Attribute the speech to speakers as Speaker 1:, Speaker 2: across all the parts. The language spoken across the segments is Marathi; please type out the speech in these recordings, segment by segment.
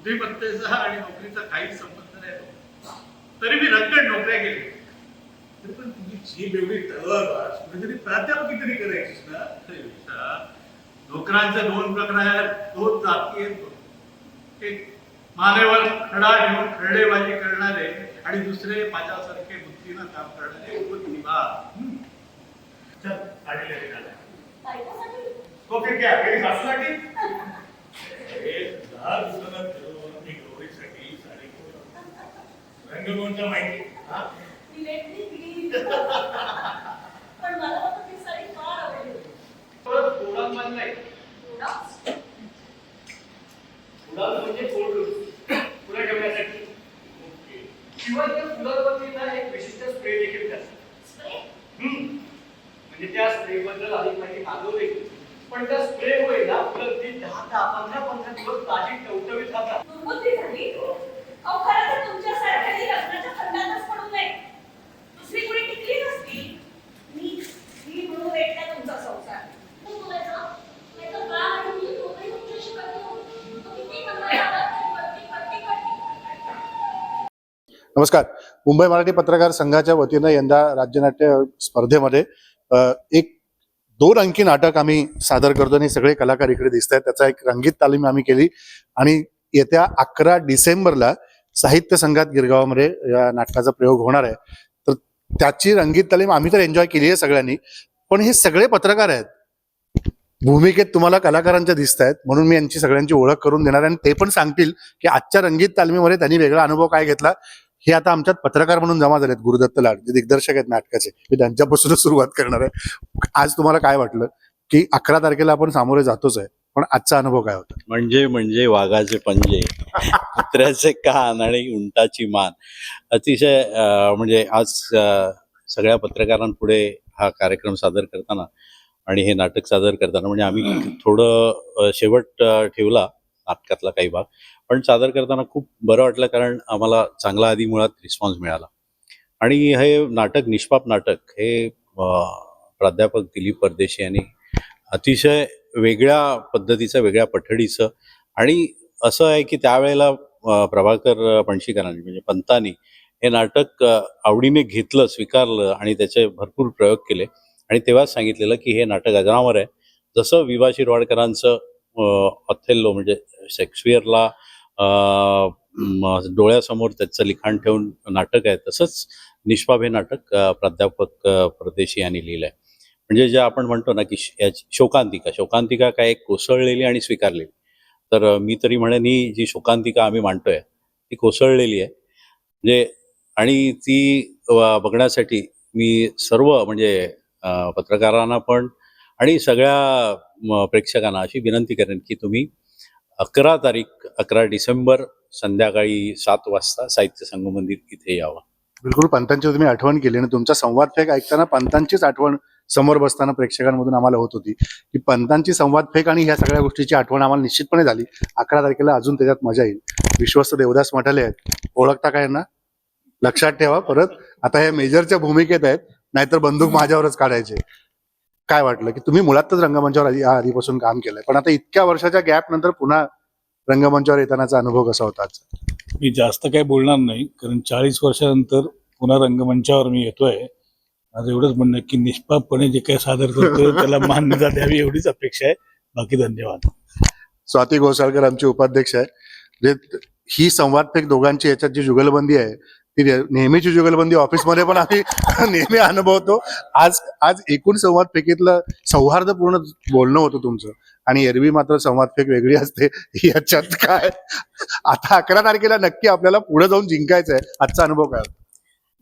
Speaker 1: बुद्धिमत्तेचा आणि नोकरीचा काहीच संबंध नाही तरी मी रंगत नोकऱ्या केली तरी पण तुझी झीप एवढी तलवार कुठेतरी प्राध्यापकी तरी करायचीस ना? नोकरांचे दोन प्रकार आहेत दोन जाती आहेत एक मानेवर खडा घेऊन खरडेबाजी करणारे आणि दुसरे माझ्यासारखे बुद्धीनं काम करणारे बुद्धिमान. हम्म. चल जाना. तो फिर क्या मेरी रंगमंच माहिती? हा?
Speaker 2: पण मला वाटतं ती साडी फार आवडली.
Speaker 1: परत गोडाम बांधलाय
Speaker 3: फुलाल म्हणजे फुल फुलं ठेवण्यासाठी शिवाय त्या फुलांवरती ना एक विशिष्ट स्प्रे देखील करतात
Speaker 2: स्प्रे
Speaker 3: हम्म. म्हणजे त्या स्प्रे बद्दल अधिक माहिती मागवली पण त्या स्प्रे मुळे ना फुलं अगदी दहा दहा पंधरा पंधरा दिवस ताजी टवटवीत राहतात
Speaker 2: दुर्बुद्धी झाली अहो खरं तर तुमच्या सारख्याने लग्नाच्या खंडातच पडू नये दुसरी कुणी टिकली नसती मी मी म्हणून एकटा तुमचा संसार मग बोलायचं नाहीतर का आणि मी दोघंही तुमच्याशी करतो तो किती म्हणणार आला तरी पट्टी पट्टी पट्टी
Speaker 4: नमस्कार. मुंबई मराठी पत्रकार संघाच्या वतीनं यंदा राज्यनाट्य स्पर्धेमध्ये एक दोन अंकी नाटक आम्ही सादर करतो आणि सगळे कलाकार इकडे दिसत आहेत. त्याचा एक रंगीत तालीम आम्ही केली. आणि येत्या अकरा डिसेंबरला साहित्य संघात गिरगावामध्ये या नाटकाचा प्रयोग होणार आहे. तर त्याची रंगीत तालीम आम्ही तर एन्जॉय केली आहे सगळ्यांनी. पण हे सगळे पत्रकार आहेत. भूमिकेत तुम्हाला कलाकारांच्या दिसत आहेत म्हणून मी यांची सगळ्यांची ओळख करून देणार आहे. आणि ते पण सांगतील की आजच्या रंगीत तालमीमध्ये त्यांनी वेगळा अनुभव काय घेतला. हे आता आमच्यात पत्रकार म्हणून जमा झालेत गुरुदत्त लाड जे दिग्दर्शक आहेत नाटकाचे. मी त्यांच्यापासूनच सुरुवात करणार आहे. आज तुम्हाला काय वाटलं? की अकरा तारखेला आपण सामोरे जातोच आहे पण आजचा अनुभव काय होता?
Speaker 5: म्हणजे म्हणजे वाघाचे पंजे कुत्र्याचे कान आणि उंटाची मान. अतिशय म्हणजे आज सगळ्या पत्रकारांपुढे हा कार्यक्रम सादर करताना आणि हे नाटक सादर करताना म्हणजे आम्ही थोडं शेवट ठेवला. नाटकातला काही भाग. पण सादर करताना खूप बरं वाटलं कारण आम्हाला चांगला आधी मुळात रिस्पॉन्स मिळाला. आणि हे नाटक निष्पाप नाटक हे प्राध्यापक दिलीप परदेशी यांनी अतिशय वेगळ्या पद्धतीचं वेगळ्या पठडीचं आणि असं आहे की त्यावेळेला प्रभाकर पणशीकरांनी म्हणजे पंतांनी हे नाटक आवडीने घेतलं स्वीकारलं आणि त्याचे भरपूर प्रयोग केले. आणि तेव्हाच सांगितलेलं की हे नाटक अजरामर आहे. जसं विभा शिरवाडकरांचं ऑथेल्लो म्हणजे शेक्सपियरला डोळ्यासमोर त्याचं लिखाण ठेवून नाटक आहे. तसंच निष्पाभ हे नाटक प्राध्यापक परदेशी यांनी लिहिलं आहे म्हणजे जे आपण म्हणतो ना की श- याची- शोकांतिका शोकांतिका काय एक कोसळलेली आणि स्वीकारलेली. तर मी तरी म्हणेन ही जी शोकांतिका आम्ही मांडतोय ती कोसळलेली आहे. म्हणजे आणि ती बघण्यासाठी मी सर्व म्हणजे पत्रकारांना पण आणि सगळ्या प्रेक्षकांना अशी विनंती करेन की तुम्ही अकरा तारीख अकरा डिसेंबर संध्याकाळी सात वाजता साहित्य संघ मंदिर इथे यावं.
Speaker 4: बिलकुल पंतांची तुम्ही आठवण केली आणि तुमचा संवाद फेक ऐकताना पंतांचीच आठवण समोर बसताना प्रेक्षकांमधून आम्हाला होत होती. की पंतांची संवाद फेक आणि ह्या सगळ्या गोष्टीची आठवण आम्हाला निश्चितपणे झाली. अकरा तारखेला अजून त्याच्यात मजा येईल. विश्वस्त देवदास मठाले आहेत. ओळखता काय ना लक्षात ठेवा परत आता हे मेजरच्या भूमिकेत आहेत. नाहीतर बंदूक माझ्यावरच काढायचे. काय वाटलं? की तुम्ही मुळातच रंगमंचावर आधी आधीपासून काम केलंय. पण आता इतक्या वर्षाच्या गॅप नंतर पुन्हा रंगमंचावर येतानाचा अनुभव कसा होता?
Speaker 6: मी जास्त काही बोलणार नाही. कारण चाळीस वर्षानंतर पुन्हा रंगमंचावर मी येतोय. माझं एवढंच म्हणणं की निष्पापपणे जे काही सादर करतो त्याला मान्यता द्यावी एवढीच अपेक्षा आहे. बाकी धन्यवाद.
Speaker 4: स्वाती घोसाळकर आमची उपाध्यक्ष आहे म्हणजे ही संवाद फेक दोघांची याच्यात जी जुगलबंदी आहे ती नेहमीची जुगलबंदी ऑफिसमध्ये पण आम्ही नेहमी अनुभवतो. आज आज एकूण संवाद फेकीतलं सौहार्दपूर्ण बोलणं होतं तुमचं. आणि एरवी मात्र संवाद फेक वेगळी असते. याच्यात काय? आता अकरा तारखेला नक्की आपल्याला पुढे जाऊन जिंकायचं आहे आजचा अनुभव काय? होता?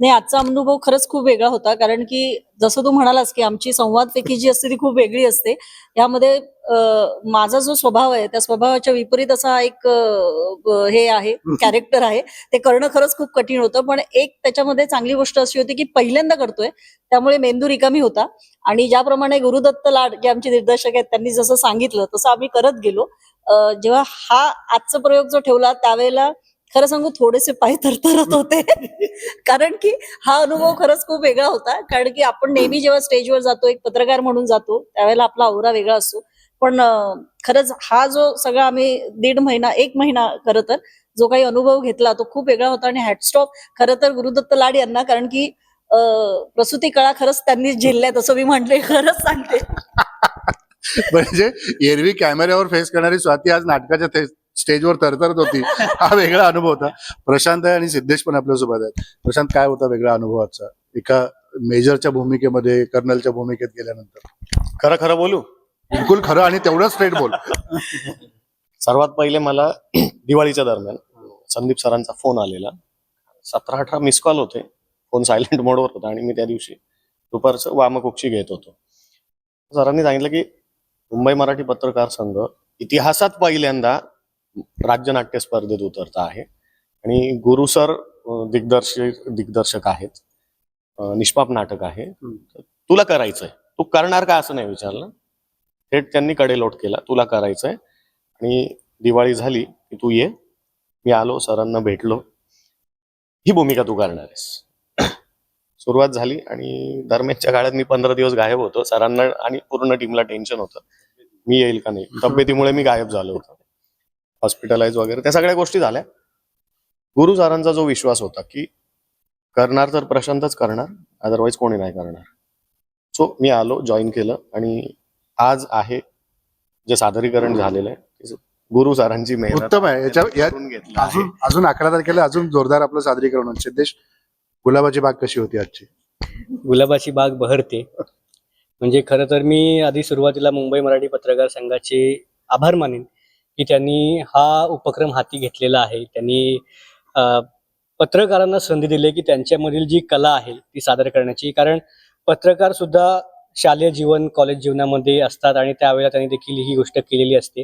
Speaker 7: नाही आजचा अनुभव खरंच खूप वेगळा होता. कारण की जसं तू म्हणालास की आमची संवादपैकी जी असते ती खूप वेगळी असते. यामध्ये माझा जो स्वभाव आहे त्या स्वभावाच्या विपरीत असा एक हे आहे कॅरेक्टर आहे. ते करणं खरंच खूप कठीण होतं. पण एक त्याच्यामध्ये चांगली गोष्ट अशी होती की पहिल्यांदा करतोय त्यामुळे मेंदू रिकामी होता. आणि ज्याप्रमाणे गुरुदत्त लाड जे आमचे दिग्दर्शक आहेत त्यांनी जसं सांगितलं तसं आम्ही करत गेलो. जेव्हा हा आजचा प्रयोग जो ठेवला त्यावेळेला खरं सांगू थोडेसे पाय थरथरत होते. कारण की हा अनुभव खरंच खूप वेगळा होता. कारण की आपण नेहमी जेव्हा स्टेजवर जातो एक पत्रकार म्हणून जातो त्यावेळेला आपला औरा वेगळा असतो. पण खरंच हा जो सगळा आम्ही दीड महिना एक महिना खरं तर जो काही अनुभव घेतला तो खूप वेगळा होता. आणि हॅटस्टॉप खरं तर गुरुदत्त लाड यांना कारण की अं, प्रसूती कळा खरंच त्यांनी झेलल्यात असं मी म्हटले खरंच सांगते.
Speaker 4: म्हणजे एरवी कॅमेऱ्यावर फेस करणारी स्वाती आज नाटकाच्या स्टेजवर तरतरत होती. हा वेगळा अनुभव होता. प्रशांत आहे आणि सिद्धेश पण आपल्यासोबत आहेत. प्रशांत काय होता वेगळा अनुभव आजचा? एका मेजरच्या भूमिकेमध्ये कर्नलच्या भूमिकेत गेल्यानंतर.
Speaker 8: खरं खरं बोलू?
Speaker 4: बिलकुल खरं आणि तेवढं स्ट्रेट बोल.
Speaker 8: सर्वात पहिले मला दिवाळीच्या दरम्यान संदीप सरांचा फोन आलेला. सतरा अठरा मिस कॉल होते. फोन सायलेंट मोडवर होता आणि मी त्या दिवशी दुपारचं वामकुक्षी घेत होतो. सरांनी सांगितलं की मुंबई मराठी पत्रकार संघ इतिहासात पहिल्यांदा राज्य नाट्य स्पर्धेत उतरत आहे. आणि गुरु सर दिग्दर्शक दिग्दर्शक आहेत. निष्पाप नाटक आहे. तुला करायचंय. तू करणार का असं नाही विचारलं. थेट त्यांनी कडेलोट केला. तुला करायचंय. आणि दिवाळी झाली की तू ये. मी आलो सरांना भेटलो. ही भूमिका तू करणार आहेस. सुरुवात झाली आणि दरम्यानच्या काळात मी पंधरा दिवस गायब होतो. सरांना आणि पूर्ण टीमला टेन्शन होतं. मी येईल का नाही? तब्येतीमुळे मी गायब झालो होतो. हॉस्पिटलाइज वगैरे त्या सगळ्या गोष्टी झाल्या. गुरु सरांचा जो विश्वास होता की करणार तर प्रशांतच करणार अदरवाईज कोणी नाही करणार. सो मी आलो जॉईन केलं आणि आज आहे जे सादरीकरण झालेलं आहे गुरु सरांची मेहनत
Speaker 4: उत्तम आहे. याच्या. अजून अजून अकरा तारखेला अजून जोरदार आपलं सादरीकरण. सिद्धेश गुलाबाची बाग कशी होती आजची?
Speaker 9: गुलाबाची बाग बहरते. म्हणजे खरं तर मी आधी सुरुवातीला मुंबई मराठी पत्रकार संघाचे आभार मानेन. की त्यांनी हा उपक्रम हाती घेतलेला आहे. त्यांनी पत्रकारांना संधी दिली की त्यांच्यामधील जी कला आहे ती सादर करण्याची. कारण पत्रकार सुद्धा शालेय जीवन कॉलेज जीवनामध्ये असतात आणि त्यावेळेला त्यांनी देखील ही गोष्ट केलेली असते.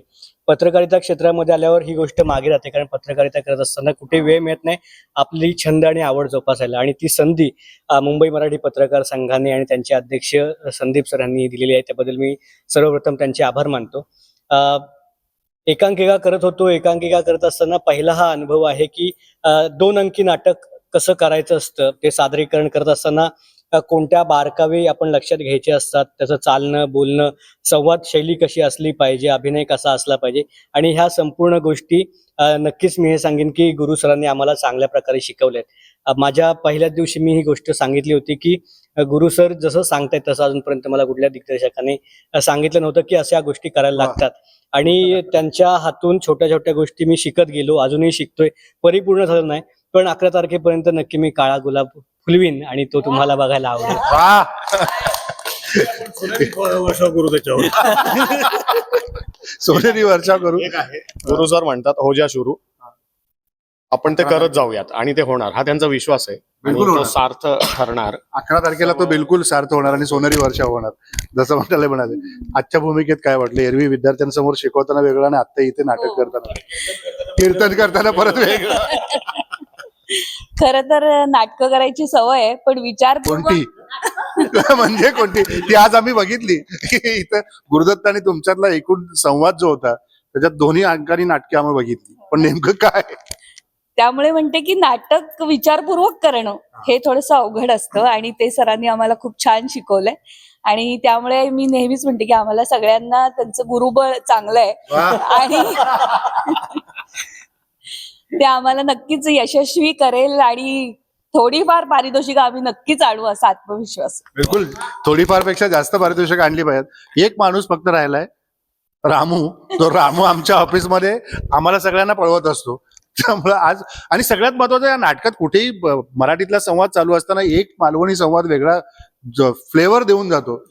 Speaker 9: पत्रकारिता क्षेत्रामध्ये आल्यावर ही गोष्ट मागे राहते. कारण पत्रकारिता करत असताना कुठे वेळ मिळत नाही. आपली छंद आणि आवड जोपासायला. आणि ती संधी मुंबई मराठी पत्रकार संघाने आणि त्यांचे अध्यक्ष संदीप सर यांनी दिलेली आहे. त्याबद्दल मी सर्वप्रथम त्यांचे आभार मानतो. एकांकिका करत होतो. एकांकिका करत असताना पहिला हा अनुभव आहे की दोन अंकी नाटक कसं करायचं असतं ते सादरीकरण करत असताना कोणत्या बारकावे आपण लक्षात घ्यायचे असतात त्याचं चालणं बोलणं संवाद शैली कशी असली पाहिजे अभिनय कसा असला पाहिजे आणि ह्या संपूर्ण गोष्टी नक्कीच मी हे सांगेन की गुरु सरांनी आम्हाला चांगल्या प्रकारे शिकवल्यात. माझ्या पहिल्याच दिवशी मी ही गोष्ट सांगितली होती की गुरु सर जसं सांगतायत तसं अजूनपर्यंत मला कुठल्या दिग्दर्शकाने सांगितलं नव्हतं की अशा गोष्टी करायला. लागतात. आणि त्यांच्या हातून छोट्या छोट्या गोष्टी मी शिकत गेलो. अजूनही शिकतोय. परिपूर्ण झालं नाही पण अकरा तारखेपर्यंत नक्की मी काळा गुलाब फुलवीन आणि तो तुम्हाला बघायला आवडेल.
Speaker 6: वर्ष गुरु त्याच्यावर.
Speaker 4: सोनेरी वर्षा करू
Speaker 8: गुरु सर म्हणतात हो जा सुरू आपण ते करत जाऊयात. आणि ते होणार. हा त्यांचा विश्वास आहे. आणि
Speaker 4: बिलकुल
Speaker 8: तो
Speaker 4: होणार.
Speaker 8: सार्थ ठरणार.
Speaker 4: अकरा तारखेला तो बिलकुल सार्थ होणार आणि सोनेरी वर्षा होणार. जसं म्हणाले म्हणाले. आजच्या भूमिकेत काय वाटलं? एरवी विद्यार्थ्यांसमोर शिकवताना वेगळं आणि आता इथे नाटक
Speaker 7: हो.
Speaker 4: करताना कीर्तन करताना परत वेगळं.
Speaker 10: खर तर नाटकं करायची सवय आहे पण विचार
Speaker 4: कोणती? म्हणजे कोणती? ती आज आम्ही बघितली. इथं गुरुदत्त आणि तुमच्यातला एकूण संवाद जो होता त्याच्यात दोन्ही अंकानी नाटके आम्ही बघितली. पण नेमकं काय?
Speaker 10: त्यामुळे म्हणते की नाटक विचारपूर्वक करणं हे. थोडस अवघड असतं आणि ते सरांनी आम्हाला खूप छान शिकवलंय. आणि त्यामुळे मी नेहमीच म्हणते की आम्हाला सगळ्यांना त्यांचं गुरुबळ चांगलं आहे. आणि ते आम्हाला नक्कीच यशस्वी करेल आणि थोडीफार पारितोषिक आम्ही नक्कीच आणू असा आत्मविश्वास.
Speaker 4: बिलकुल. थोडीफारपेक्षा जास्त पारितोषिक आणली पाहिजेत. एक माणूस फक्त राहिलाय रामू. तो रामू आमच्या ऑफिसमध्ये आम्हाला सगळ्यांना पळवत असतो. त्यामुळे आज आणि सगळ्यात महत्वाचं या नाटकात कुठेही मराठीतला संवाद चालू असताना एक मालवणी संवाद वेगळा फ्लेवर देऊन जातो.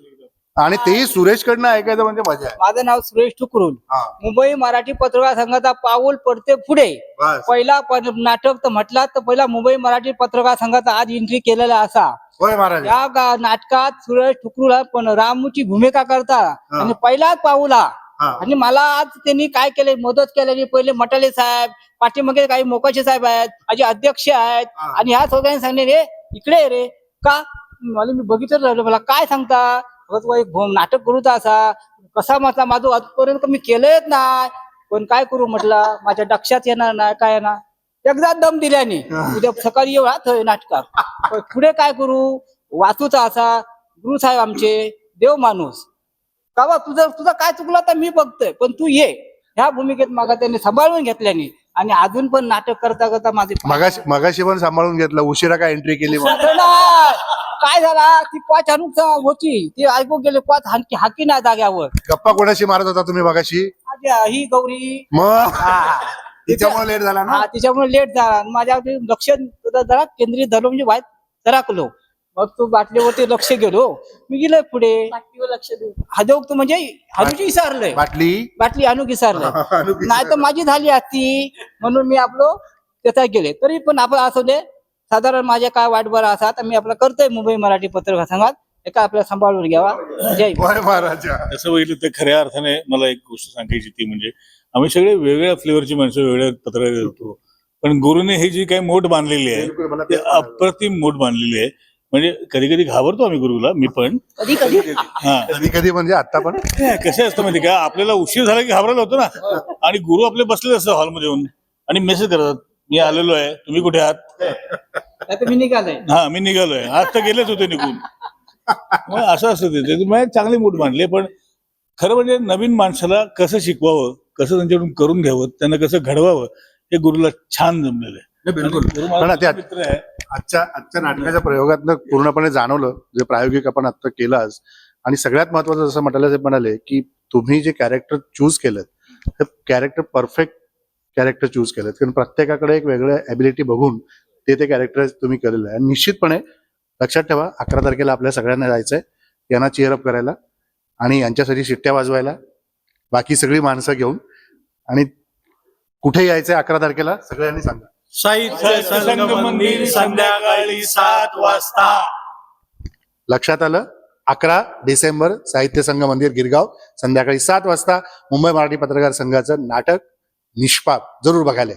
Speaker 4: आणि तेही सुरेशकडनं ऐकायचं म्हणजे मजा आहे.
Speaker 11: माझं नाव सुरेश ठुकरून
Speaker 4: हा.
Speaker 11: मुंबई मराठी पत्रकार संघाचा पाऊल पडते पुढे. पहिला नाटक तर म्हटला तर पहिला मुंबई मराठी पत्रकार संघाचा आज एंट्री केलेला असा.
Speaker 4: होय महाराज.
Speaker 11: या नाटकात सुरेश ठुकरूला पण रामूची भूमिका करता. आणि पहिलाच पाऊल. आणि मला आज त्यांनी काय केले मदत केल्याने पहिले मटाले साहेब पाठीमागे काही मोकाचे साहेब आहेत माझे अध्यक्ष आहेत. आणि ह्या सगळ्यांनी सांगले रे इकडे रे. का? मला मी बघितलं राहिलं मला काय सांगता? नाटक करूचा असा. कसा म्हटला माझं आजपर्यंत मी केलंच नाही. पण काय करू म्हटलं? माझ्या लक्षात येणार नाही काय येणार? एकदा दम दिल्याने. उद्या सकाळी येऊ हा थंय नाटकात. पुढे काय करू? वाचूचा असा. गुरु साहेब आमचे देव माणूस. का बा तुझं तुझं काय चुकलं तर मी बघतोय पण तू ये. ह्या भूमिकेत मागा त्यांनी सांभाळून घेतल्याने आणि अजून पण नाटक करता करता माझे
Speaker 4: मगाशी मगाशी पण सांभाळून घेतलं. उशिरा काय एंट्री केली मग?
Speaker 11: काय झाला? ती पाच आणून होती. ती ऐकून गेले पाच हाकी हाकी नाही जाग्यावर.
Speaker 4: गप्पा कोणाशी मारत होता तुम्ही मगाशी?
Speaker 11: ही गौरी.
Speaker 4: मग?
Speaker 11: हा.
Speaker 4: तिच्यामुळे लेट झाला ना?
Speaker 11: हा तिच्यामुळे लेट झाला. आणि माझ्या लक्ष जरा केंद्रित झालो म्हणजे बाहेर सरकलो मग तू बाटलीवरती लक्ष गेलो. मी गेलोय पुढे.
Speaker 7: बाटलीवर लक्ष देऊ.
Speaker 11: हजव तू म्हणजे हनुची विसरलंय
Speaker 4: बाटली?
Speaker 11: बाटली आणू विसरलंय
Speaker 4: अनुकी
Speaker 11: नाही तर माझी झाली असती म्हणून मी आपलं त्याचा गेले. तरी पण आपण असं दे साधारण माझ्या काय वाट बरं असा तर मी आपलं करतोय मुंबई मराठी पत्रकार संघात. एका आपल्याला सांभाळून घ्यावा. जय
Speaker 4: महाराजा.
Speaker 6: तसं बघितलं तर खऱ्या अर्थाने मला एक गोष्ट सांगायची ती म्हणजे आम्ही सगळे वेगवेगळ्या फ्लेवरची माणसं वेगळ्या पत्रकार पण गुरुने ही जी काही मोठ बांधलेली आहे. अप्रतिम मोठ बांधलेली आहे. म्हणजे कधी कधी घाबरतो आम्ही गुरुला मी पण.
Speaker 7: कधी कधी?
Speaker 6: हा.
Speaker 4: कधी कधी म्हणजे आता पण.
Speaker 6: कसं असतं माहिती का? आपल्याला उशीर झाला की घाबरायला होतो ना. आणि गुरु आपले बसलेले असतात हॉलमध्ये येऊन. आणि मेसेज करतात मी आलेलो आहे. तुम्ही कुठे आहात?
Speaker 11: मी निघालोय.
Speaker 6: हा मी निघालोय. आज तर गेलेच होते निघून. मग असं असतं ते. चांगली मूड मांडले पण खरं म्हणजे नवीन माणसाला कसं शिकवावं कसं त्यांच्याकडून करून घ्यावं त्यांना कसं घडवावं हे गुरुला छान जमलेलं आहे.
Speaker 4: बिलकुल. आजच्या आजच्या नाटकाच्या प्रयोगातनं पूर्णपणे जाणवलं जे प्रायोगिक आपण आता केलं आज आणि सगळ्यात महत्वाचं जसं म्हणाले ते म्हणाले की तुम्ही जे कॅरेक्टर चूज केलं ते कॅरेक्टर परफेक्ट कॅरेक्टर चूज केलं कारण प्रत्येकाकडे एक वेगळं ॲबिलिटी बघून ते ते कॅरेक्टर तुम्ही केलेलं आहे. आणि निश्चितपणे लक्षात ठेवा अकरा तारखेला आपल्या सगळ्यांना जायचंय यांना चेअरअप करायला आणि यांच्यासाठी शिट्ट्या वाजवायला बाकी सगळी माणसं घेऊन आणि कुठे यायचंय अकरा तारखेला सगळ्यांनी सांगा.
Speaker 6: साहित्य संघ मंदिर संध्याकाळी सात वाजता.
Speaker 4: लक्षात आलं? अकरा डिसेंबर साहित्य संघ मंदिर गिरगाव संध्याकाळी सात वाजता मुंबई मराठी पत्रकार संघाचं नाटक निष्पाप. जरूर बघायला